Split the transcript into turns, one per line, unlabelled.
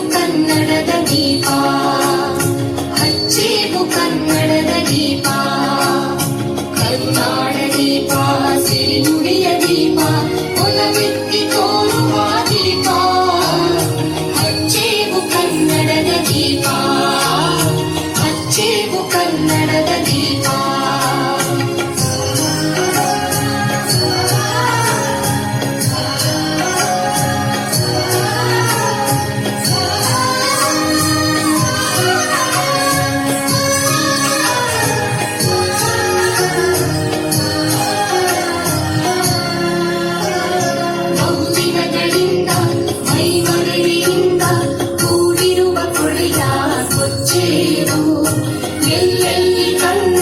ಕನ್ನಡದ ದೀಪ. ಹಚ್ಚೇವು ಕನ್ನಡದ ದೀಪ. ಕಲ್ನಾಡ ದೀಪ ಸಿರಿನುಡಿಯ ದೀಪ ಒಲವೆತ್ತಿ ತೋರುವ ದೀಪ. ಹಚ್ಚೇವು ಕನ್ನಡದ ದೀಪ. ಹಚ್ಚೇವು ಕನ್ನಡದ ದೀಪ. 一层